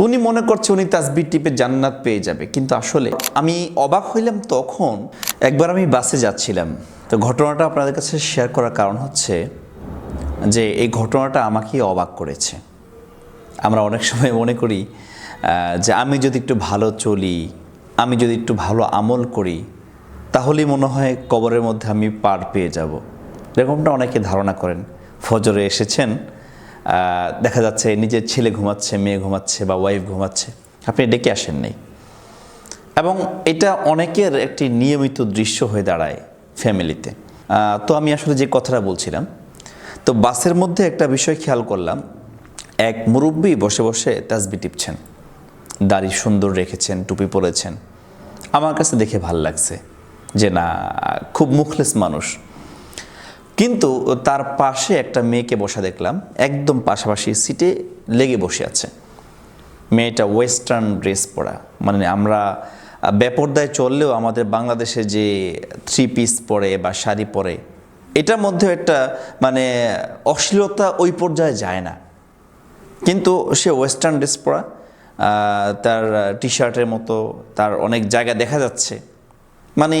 তো উনি মনে করছে উনি তাসবির টিপে জান্নাত পেয়ে যাবে। কিন্তু আসলে আমি অবাক হইলাম তখন একবার আমি বাসে যাচ্ছিলাম। তো ঘটনাটা আপনাদের কাছে শেয়ার করার কারণ হচ্ছে যে এই ঘটনাটা আমাকে অবাক করেছে। আমরা অনেক সময় মনে করি যে আমি যদি একটু ভালো চলি, আমি যদি একটু ভালো আমল করি, তাহলেই মনে হয় কবরের মধ্যে আমি পার পেয়ে যাব। এরকমটা অনেকে ধারণা করেন। ফজরে এসেছেন দেখা যাচ্ছে নিজের ছেলে ঘুমাচ্ছে, মেয়ে ঘুমাচ্ছে বা ওয়াইফ ঘুমাচ্ছে। আপনি ডেকে আসেন নাই। এবং এটা অনেকের একটি নিয়মিত দৃশ্য হয়ে দাঁড়ায় ফ্যামিলিতে তো আমি আসলে যে কথাটা বলছিলাম, তো বাসের মধ্যে একটা বিষয় খেয়াল করলাম। এক মুরব্বী বসে বসে তাসবি টিপছেন। দাড়ি সুন্দর রেখেছেন, টুপি পরেছেন। আমার কাছে দেখে ভালো লাগছে যে না, খুব মুখলেস মানুষ। কিন্তু তার পাশে একটা মেয়েকে বসা দেখলাম, একদম পাশাপাশি সিটে লেগে বসে আছে। মেয়েটা ওয়েস্টার্ন ড্রেস পরা। মানে আমরা বেপরদায় চললেও আমাদের বাংলাদেশে যে থ্রি পিস পরে বা শাড়ি পরে, এটার মধ্যে একটা মানে অশ্লীলতা ওই পর্যায়ে যায় না। কিন্তু সে ওয়েস্টার্ন ড্রেস পরা তার টি শার্টের মতো, তার অনেক জায়গা দেখা যাচ্ছে। মানে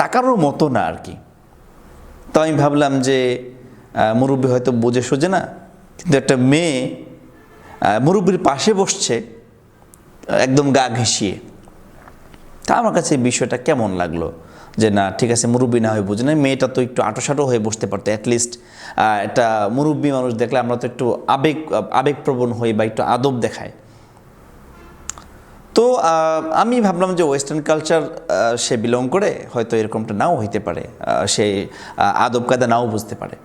তাকানোর মতো না আর কি। তো আমি ভাবলাম যে মুরব্বী হয়তো বোঝে সোজে না, কিন্তু একটা মেয়ে মুরব্বীর পাশে বসছে, একদম গা ঘেঁষিয়ে। তা আমার কাছে বিষয়টা কেমন লাগল? যে না, ঠিক আছে, মুরব্বী না হয়ে বুঝে না মেয়েটা তো একটু আটোসাটো হয়ে বসতে পারতো অ্যাটলিস্ট একটা মুরব্বী মানুষ দেখলে আমরা তো একটু আবেগ, আবেগপ্রবণ হই বা একটু আদব দেখায়। তো আমি ভাবলাম যে ওয়েস্টার্ন কালচার সে বিলং করে, হয়তো এরকমটা নাও হইতে পারে সে আদব কায়দা নাও বুঝতে পারে।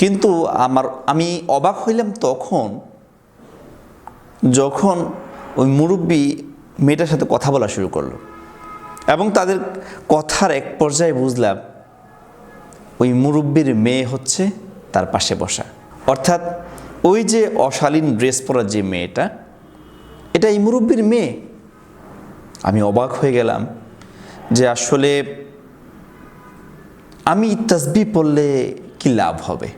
কিন্তু আমার, আমি অবাক হইলাম তখন, যখন ওই মুরব্বী মেয়েটার সাথে কথা বলা শুরু করল। এবং তাদের কথার এক পর্যায়ে বুঝলাম, ওই মুরব্বীর মেয়ে হচ্ছে তার পাশে বসা। অর্থাৎ ওই যে অশালীন ড্রেস পরা যে মেয়েটা, এটা এই মুরব্বীর মেয়ে। আমি অবাক হয়ে গেলাম যে আসলে আমি তসবি পড়লে কি লাভ হবে?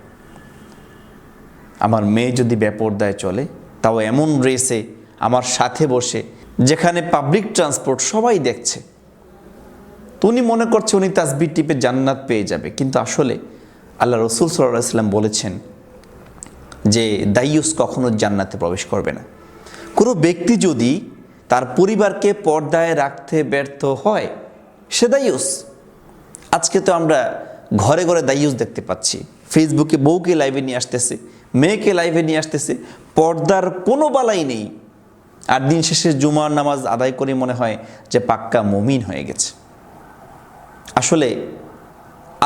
আমার মেয়ে যদি বেপরদায় চলে, তাও এমন রেসে আমার সাথে বসে, যেখানে পাবলিক ট্রান্সপোর্ট সবাই দেখছে। উনি মনে করছে উনি তাসবির টিপে জান্নাত পেয়ে যাবে। কিন্তু আসলে আল্লাহ রসুল সাল্লাম বলেছেন যে দাইয়ুস কখনো জান্নাতে প্রবেশ করবে না। কোনো ব্যক্তি যদি তার পরিবারকে পর্দায় রাখতে ব্যর্থ হয় সে দাইয়ুস আজকে তো আমরা ঘরে ঘরে দাইয়ুস দেখতে পাচ্ছি। ফেসবুকে বউকে লাইভে নিয়ে আসতেছে, মেয়েকে লাইভে নিয়ে আসতেছে, পর্দার কোনো বালাই নেই। আর দিন শেষে জুমার নামাজ আদায় করে মনে হয় যে পাক্কা মমিন হয়ে গেছে। আসলে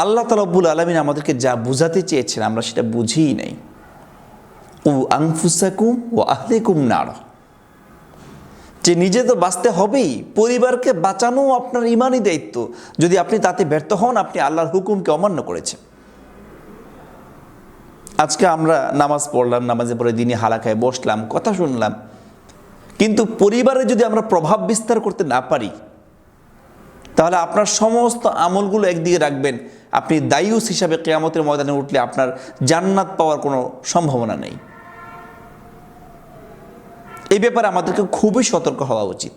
আল্লাহ তালব্বুল আলমিন আমাদেরকে যা বুঝাতে চেয়েছেন, আমরা সেটা বুঝিই নাই। ও আংফুসাকুম ও আহলেকুম নার। যে নিজে তো বাঁচতে হবেই, পরিবারকে বাঁচানো আপনার ইমানই দায়িত্ব। যদি আপনি তাতে ব্যর্থ হন, আপনি আল্লাহর হুকুমকে অমান্য করেছেন। আজকে আমরা নামাজ পড়লাম, নামাজে পড়ে দিনে হালাকায় বসলাম, কথা শুনলাম। কিন্তু পরিবারে যদি আমরা প্রভাব বিস্তার করতে না পারি, তাহলে আপনার সমস্ত আমলগুলো একদিকে রাখবেন। আপনি দায়ুস হিসাবে কেয়ামতের ময়দানে উঠলে আপনার জান্নাত পাওয়ার কোনো সম্ভাবনা নেই। এই ব্যাপারে আমাদেরকে খুবই সতর্ক হওয়া উচিত।